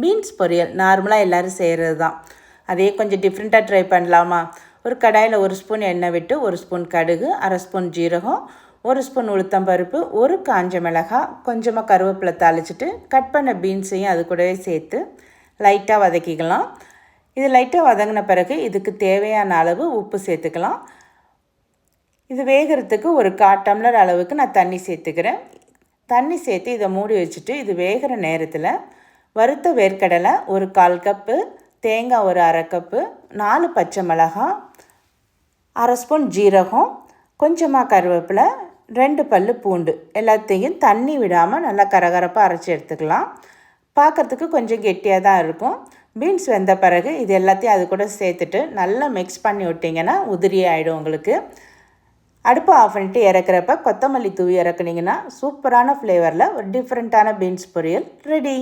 Beans பொரியல். நார்மலாக எல்லோரும் செய்கிறது தான் அதே கொஞ்சம் டிஃப்ரெண்ட்டாக ட்ரை பண்ணலாமா? ஒரு கடாயில் ஒரு ஸ்பூன் எண்ணெய் விட்டு ஒரு ஸ்பூன் கடுகு அரை ஸ்பூன் ஜீரகம் ஒரு ஸ்பூன் உளுத்தம்பருப்பு ஒரு காஞ்ச மிளகாய் கொஞ்சமாக கருவேப்பிலை தாளிச்சிட்டு கட் பண்ண பீன்ஸையும் அது கூடவே சேர்த்து லைட்டாக வதக்கிக்கலாம். இது லைட்டாக வதங்கின பிறகு இதுக்கு தேவையான அளவு உப்பு சேர்த்துக்கலாம். இது வேகிறதுக்கு ஒரு கா டம்ளர் அளவுக்கு நான் தண்ணி சேர்த்துக்கிறேன். தண்ணி சேர்த்து இதை மூடி வச்சுட்டு இது வேகிற நேரத்தில் வறுத்த வேர்க்கடலை ஒரு கால் கப்பு தேங்காய் ஒரு அரை கப்பு நாலு பச்சை மிளகாய் அரை ஸ்பூன் ஜீரகம் கொஞ்சமாக கருவேப்பிலை ரெண்டு பல் பூண்டு. எல்லாத்தையும் தண்ணி விடாமல் நல்லா கரகரப்பாக அரைச்சி எடுத்துக்கலாம். பார்க்குறதுக்கு கொஞ்சம் கெட்டியாக தான் இருக்கும். பீன்ஸ் வெந்த பிறகு இது எல்லாத்தையும் அது கூட சேர்த்துட்டு நல்லா மிக்ஸ் பண்ணி விட்டிங்கன்னா உதிரி ஆகிடும் உங்களுக்கு. அடுப்பை ஆஃப் பண்ணிட்டு இறக்குறப்ப கொத்தமல்லி தூவி இறக்குனீங்கன்னா சூப்பரான ஃப்ளேவரில் ஒரு டிஃப்ரெண்ட்டான பீன்ஸ் பொரியல் ரெடி